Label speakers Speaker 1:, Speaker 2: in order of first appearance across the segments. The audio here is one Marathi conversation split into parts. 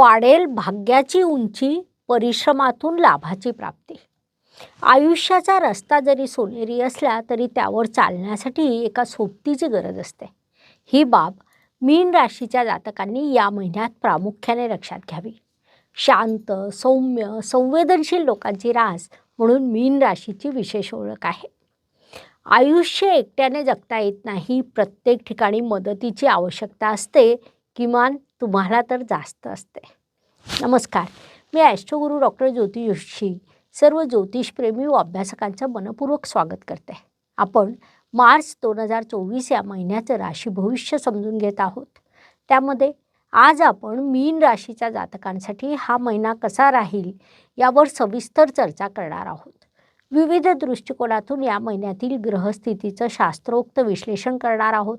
Speaker 1: वाढेल भाग्याची उंची परिश्रमातून लाभाची प्राप्ती. आयुष्याचा रस्ता जरी सोनेरी असला तरी त्यावर चालण्यासाठी एका सोबतीची गरज असते. ही बाब मीन राशीच्या जातकांनी या महिन्यात प्रामुख्याने लक्षात घ्यावी. शांत सौम्य संवेदनशील लोकांची रास म्हणून मीन राशीची विशेष ओळख आहे. आयुष्य एकट्याने जगता येत नाही प्रत्येक ठिकाणी मदतीची आवश्यकता असते किमान तुम्हाला तर जास्त असते. नमस्कार. मी ॲस्ट्रोगुरू डॉक्टर ज्योती जोशी सर्व ज्योतिषप्रेमी व अभ्यासकांचं मनपूर्वक स्वागत करते. आपण मार्च दोन हजार चोवीस या महिन्याचं राशी भविष्य समजून घेत आहोत. त्यामध्ये आज आपण मीन राशीच्या जातकांसाठी हा महिना कसा राहील यावर सविस्तर चर्चा करणार आहोत. विविध दृष्टिकोनातून या महिन्यातील ग्रहस्थितीचं शास्त्रोक्त विश्लेषण करणार आहोत.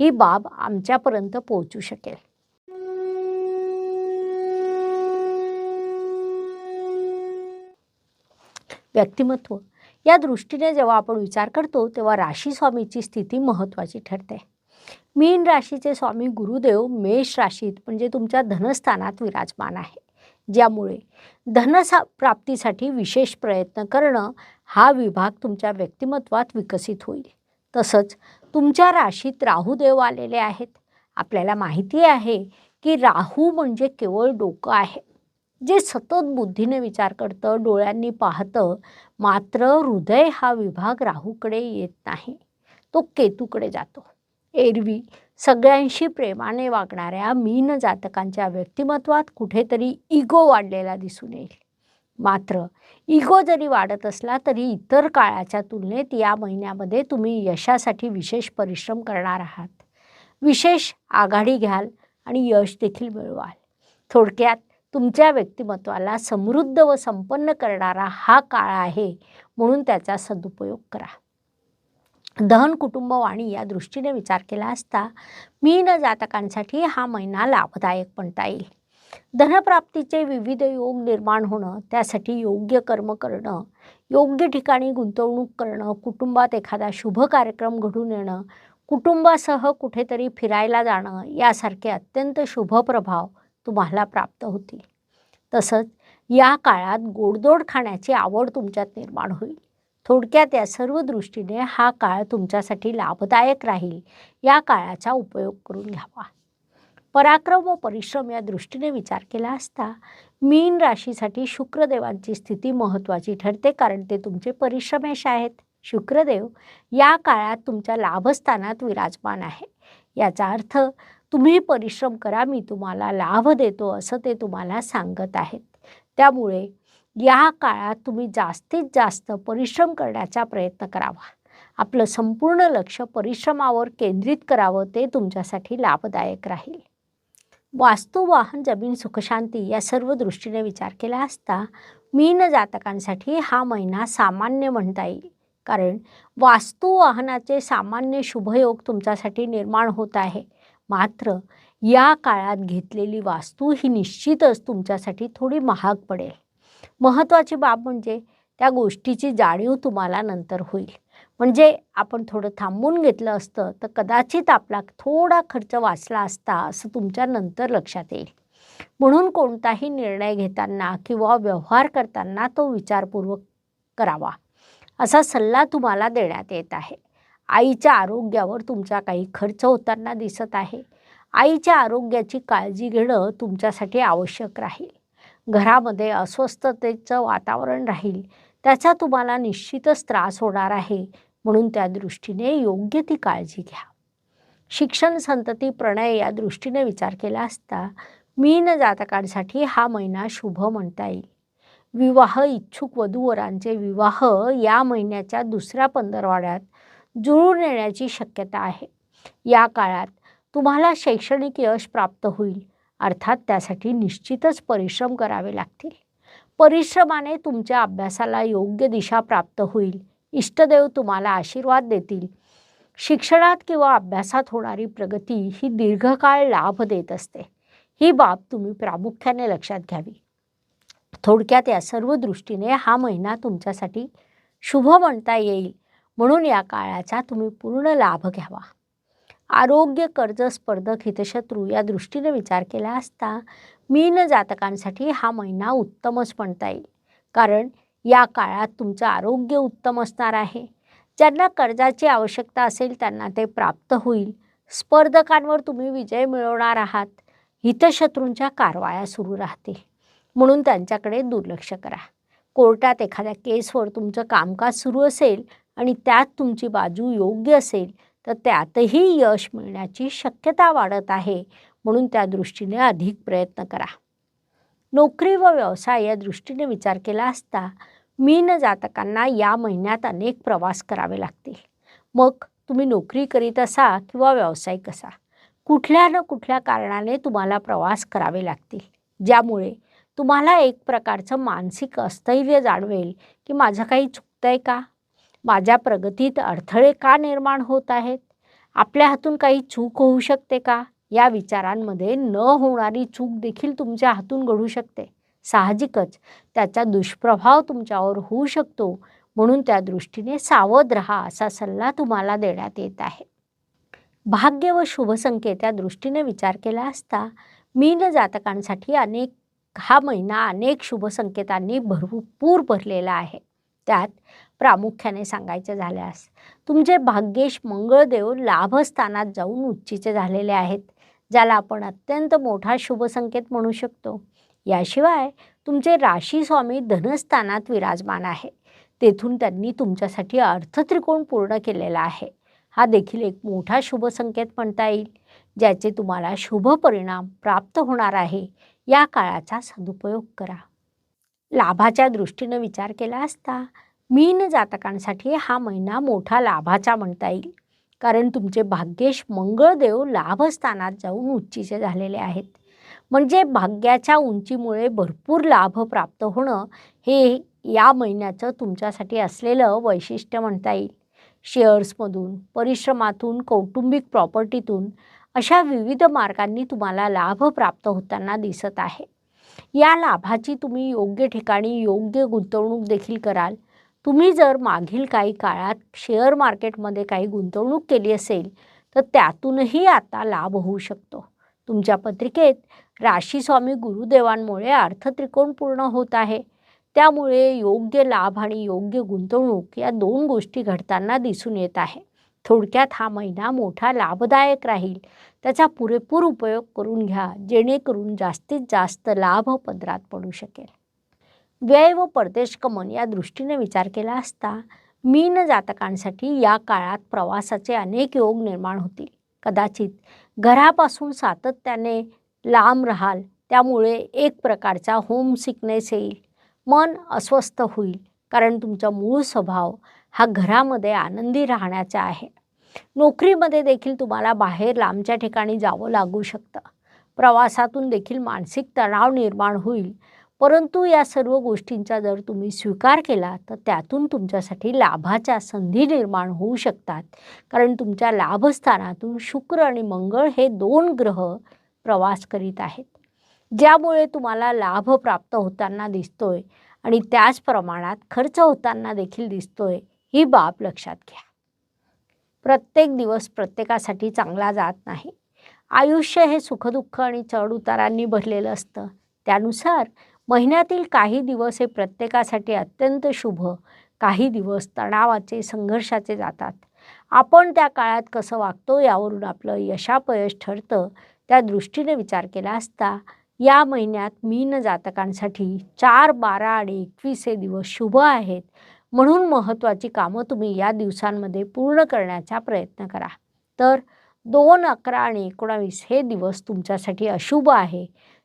Speaker 1: ही बाब आमच्यापर्यंत पोहोचू शकेल. व्यक्तिमत्व. या दृष्टीने जेव्हा आपण विचार करतो तेव्हा राशी स्वामीची स्थिती महत्त्वाची ठरते. मीन राशीचे स्वामी गुरुदेव मेष राशीत म्हणजे तुमच्या धनस्थानात विराजमान आहे. ज्यामुळे धनसा प्राप्तीसाठी विशेष प्रयत्न करणं हा विभाग तुमच्या व्यक्तिमत्वात विकसित होईल. तसंच तुमच्या राशीत राहूदेव आलेले आहेत. आपल्याला माहिती आहे की राहू म्हणजे केवळ डोकं आहे. जे सतत बुद्धीने विचार करतं डोळ्यांनी पाहतं मात्र हृदय हा विभाग राहूकडे येत नाही. तो केतूकडे जातो. एरवी सगळ्यांशी प्रेमाने वागणाऱ्या मीन जातकांच्या व्यक्तिमत्वात कुठेतरी इगो वाढलेला दिसून येईल. मात्र इगो जरी वाढत असला तरी इतर काळाच्या तुलनेत या महिन्यामध्ये तुम्ही यशासाठी विशेष परिश्रम करणार आहात. विशेष आघाडी घ्याल आणि यश देखील मिळवाल. थोडक्यात तुमच्या व्यक्तिमत्वाला समृद्ध व संपन्न करणारा हा काळ आहे म्हणून त्याचा सदुपयोग करा. दहन कुटुंब वाणी या दृष्टीने विचार केला असता मीन जातकांसाठी हा महिना लाभदायक म्हणता येईल. धनप्राप्तीचे विविध योग निर्माण होणं त्यासाठी योग्य कर्म करणं योग्य ठिकाणी गुंतवणूक करणं कुटुंबात एखादा शुभ कार्यक्रम घडून येणं कुटुंबासह कुठेतरी फिरायला जाणं यासारखे अत्यंत शुभ प्रभाव तुम्हाला प्राप्त होतील. तसंच या काळात गोडदोड खाण्याची आवड तुमच्यात निर्माण होईल. थोडक्यात या सर्व दृष्टीने हा काळ तुमच्यासाठी लाभदायक राहील. या काळाचा उपयोग करून घ्यावा. पराक्रम व परिश्रम या दृष्टीने विचार केला असता मीन राशीसाठी शुक्रदेवांची स्थिती महत्त्वाची ठरते कारण ते तुमचे परिश्रमेश आहेत. शुक्रदेव या काळात तुमच्या लाभस्थानात विराजमान आहे. याचा अर्थ तुम्ही परिश्रम करा मी तुम्हाला लाभ देतो असं ते तुम्हाला सांगत आहेत. त्यामुळे या काळात तुम्ही जास्तीत जास्त परिश्रम करण्याचा प्रयत्न करावा. आपलं संपूर्ण लक्ष परिश्रमावर केंद्रित करावं ते तुमच्यासाठी लाभदायक राहील. वास्तू वाहन जमीन सुखशांती या सर्व दृष्टीने विचार केला असता मीन जातकांसाठी हा महिना सामान्य म्हणता येईल. कारण वास्तू वाहनाचे सामान्य शुभयोग तुमच्यासाठी निर्माण होत आहे. मात्र या काळात घेतलेली वास्तू ही निश्चितच तुमच्यासाठी थोडी महाग पडेल. महत्त्वाची बाब म्हणजे त्या गोष्टीची जाणीव तुम्हाला नंतर होईल. म्हणजे आपण थोडं थांबून घेतलं असतं तर कदाचित आपला थोडा खर्च वाचला असता असं तुमच्या नंतर लक्षात येईल. म्हणून कोणताही निर्णय घेताना किंवा व्यवहार करताना तो विचारपूर्वक करावा. असा सल्ला तुम्हाला देण्यात येत आहे. आईच्या आरोग्यावर तुमचा काही खर्च होताना दिसत आहे. आईच्या आरोग्याची काळजी घेणं तुमच्यासाठी आवश्यक राहील. घरामध्ये अस्वस्थतेचं वातावरण राहील. त्याचा तुम्हाला निश्चितच त्रास होणार आहे. म्हणून त्या दृष्टीने योग्य ती काळजी घ्या. शिक्षण संतती प्रणय या दृष्टीने विचार केला असता मीन जातकांसाठी हा महिना शुभ म्हणता येईल. विवाह इच्छुक वधूवरांचे विवाह या महिन्याच्या दुसऱ्या पंधरवाड्यात जुळून येण्याची शक्यता आहे. या काळात तुम्हाला शैक्षणिक यश प्राप्त होईल अर्थात त्यासाठी निश्चितच परिश्रम करावे लागतील. परिश्रमाने तुमच्या अभ्यासाला योग्य दिशा प्राप्त होईल इष्टदेव तुम्हाला आशीर्वाद देतील. शिक्षणात किंवा अभ्यासात होणारी प्रगती ही दीर्घकाळ लाभ देत असते. ही बाब तुम्ही प्रामुख्याने लक्षात घ्यावी. थोडक्यात या सर्व दृष्टीने हा महिना तुमच्यासाठी शुभ म्हणता येईल. म्हणून या काळाचा तुम्ही पूर्ण लाभ घ्यावा. आरोग्य कर्ज स्पर्धक हितशत्रू या दृष्टीने विचार केला असता मीन जातकांसाठी हा महिना उत्तमच म्हणता येईल. कारण या काळात तुमचं आरोग्य उत्तम असणार आहे. ज्यांना कर्जाची आवश्यकता असेल त्यांना ते प्राप्त होईल. स्पर्धकांवर तुम्ही विजय मिळवणार आहात. हितशत्रूंच्या कारवाया सुरू राहतील. म्हणून त्यांच्याकडे दुर्लक्ष करा. कोर्टात एखाद्या केसवर तुमचं कामकाज सुरू असेल आणि त्यात तुमची बाजू योग्य असेल तर त्यातही यश मिळण्याची शक्यता वाढत आहे. म्हणून त्या दृष्टीने अधिक प्रयत्न करा. नोकरी व व्यवसाय या दृष्टीने विचार केला असता मीन जातकांना या महिन्यात अनेक प्रवास करावे लागतील. मग तुम्ही नोकरी करीत असा किंवा व्यावसायिक असा कुठल्या न कुठल्या कारणाने तुम्हाला प्रवास करावे लागतील? ज्यामुळे तुम्हाला एक प्रकारचं मानसिक अस्थैर्य जाणवेल की माझं काही चुकतंय का? माझ्या प्रगतीत अडथळे का निर्माण होत आहेत? आपल्या हातून काही चूक होऊ शकते का? या विचारांमध्ये न होणारी चूक देखील तुमच्या हातून घडू शकते. साहजिकच त्याचा दुष्प्रभाव तुमच्यावर होऊ शकतो. म्हणून त्या दृष्टीने सावध रहा असा सल्ला तुम्हाला देण्यात येत आहे. भाग्य व शुभसंकेत या दृष्टीने विचार केला असता मीन जातकांसाठी अनेक हा महिना अनेक शुभसंकेतांनी भरपूर भरलेला आहे. त्यात प्रामुख्याने सांगायचे झाल्यास तुमचे भाग्येश मंगळदेव लाभस्थानात जाऊन उच्चीचे झालेले आहेत. ज्याला आपण अत्यंत मोठा शुभसंकेत म्हणू शकतो. याशिवाय तुमचे राशी स्वामी धनस्थानात विराजमान आहे. तेथून त्यांनी तुमच्यासाठी अर्थत्रिकोण पूर्ण केलेला आहे. हा देखील एक मोठा शुभसंकेत म्हणता येईल. ज्याचे तुम्हाला शुभ परिणाम प्राप्त होणार आहे. या काळाचा सदुपयोग करा. लाभाच्या दृष्टीनं विचार केला असता मीन जातकांसाठी हा महिना मोठा लाभाचा म्हणता येईल. कारण तुमचे भाग्येश मंगळदेव लाभस्थानात जाऊन उच्चीचे झालेले आहेत. म्हणजे भाग्याच्या उंचीमुळे भरपूर लाभ प्राप्त होणं हे या महिन्याचं तुमच्यासाठी असलेलं वैशिष्ट्य म्हणता येईल. शेअर्समधून परिश्रमातून कौटुंबिक प्रॉपर्टीतून अशा विविध मार्गांनी तुम्हाला लाभ प्राप्त होताना दिसत आहे. या लाभाची तुम्ही योग्य ठिकाणी योग्य गुंतवणूक देखील कराल. तुम्ही जर मागील काही काळात शेअर मार्केटमध्ये काही गुंतवणूक केली असेल तर त्यातूनही आता लाभ होऊ शकतो. तुमच्या पत्रिकेत राशीस्वामी गुरुदेवांमुळे अर्थत्रिकोण पूर्ण होत आहे. त्यामुळे योग्य लाभ आणि योग्य गुंतवणूक या दोन गोष्टी घडताना दिसून येत आहे. थोडक्यात हा महिना मोठा लाभदायक राहील. त्याचा पुरेपूर उपयोग करून घ्या जेणेकरून जास्तीत जास्त लाभ पदरात पडू शकेल. व्यय व परदेश गमन या दृष्टीने विचार केला असता मीन जातकांसाठी या काळात प्रवासाचे अनेक योग निर्माण होतील. कदाचित घरापासून सातत्याने लांब राहाल त्यामुळे एक प्रकारचा होम सिकनेस येईल. मन अस्वस्थ होईल कारण तुमचा मूळ स्वभाव हा घरामध्ये आनंदी राहण्याचा आहे. नोकरीमध्ये देखील तुम्हाला बाहेर लांबच्या ठिकाणी जावं लागू शकतं. प्रवासातून देखील मानसिक तणाव निर्माण होईल. परंतु या सर्व गोष्टींचा जर तुम्ही स्वीकार केला तर त्यातून तुमच्यासाठी लाभाच्या संधी निर्माण होऊ शकतात. कारण तुमच्या लाभस्थानातून शुक्र आणि मंगळ हे दोन ग्रह प्रवास करीत आहेत. ज्यामुळे तुम्हाला लाभ प्राप्त होताना दिसतोय आणि त्याच प्रमाणात खर्च होताना देखील दिसतोय ही बाब लक्षात घ्या. प्रत्येक दिवस प्रत्येकासाठी चांगला जात नाही. आयुष्य हे सुखदुःख आणि चढउतारांनी भरलेलं असतं. त्यानुसार महिन्यातील काही दिवस हे प्रत्येकासाठी अत्यंत शुभ. काही दिवस तणावाचे संघर्षाचे जातात. आपण त्या काळात कसं वागतो यावरून आपलं यशापयश ठरतं त्या दृष्टीने विचार केला असता या महिन्यात मीन जातकांसाठी चार बारा आणि एकवीस हे दिवस शुभ आहेत. म्हणून महत्त्वाची कामं तुम्ही या दिवसांमध्ये पूर्ण करण्याचा प्रयत्न करा. तर दोन अकरा आणि एकोणावीस हे दिवस तुमच्यासाठी अशुभ आहे.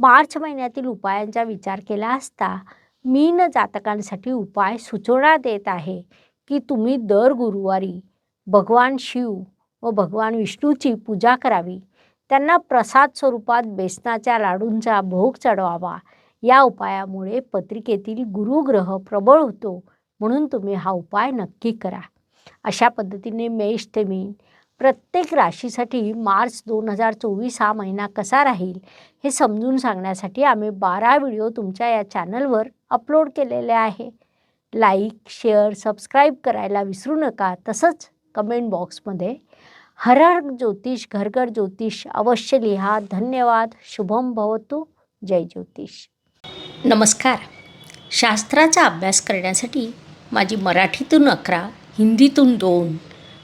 Speaker 1: मार्च महिन्यातील उपायांचा विचार केला असता मीन जातकांसाठी उपाय सुचवण्यात येत आहे की तुम्ही दर गुरुवारी भगवान शिव व भगवान विष्णूची पूजा करावी. त्यांना प्रसाद स्वरूपात बेसनाच्या लाडूंचा भोग चढवावा. या उपायामुळे पत्रिकेतील गुरुग्रह प्रबळ होतो म्हणून तुम्ही हा उपाय नक्की करा. अशा पद्धतीने मेष ते मीन प्रत्येक राशीसाठी मार्च दोन हजार चोवीस हा महिना कसा राहील हे समजून सांगण्यासाठी आम्ही बारा व्हिडिओ तुमच्या या चॅनलवर अपलोड केलेले आहे. लाईक शेअर सबस्क्राईब करायला विसरू नका. तसंच कमेंट बॉक्समध्ये हर हर ज्योतिष घरघर ज्योतिष अवश्य लिहा. धन्यवाद. शुभम भवतु. जय ज्योतिष. नमस्कार. शास्त्राचा अभ्यास करण्यासाठी माझी मराठीतून अकरा हिंदीतून दोन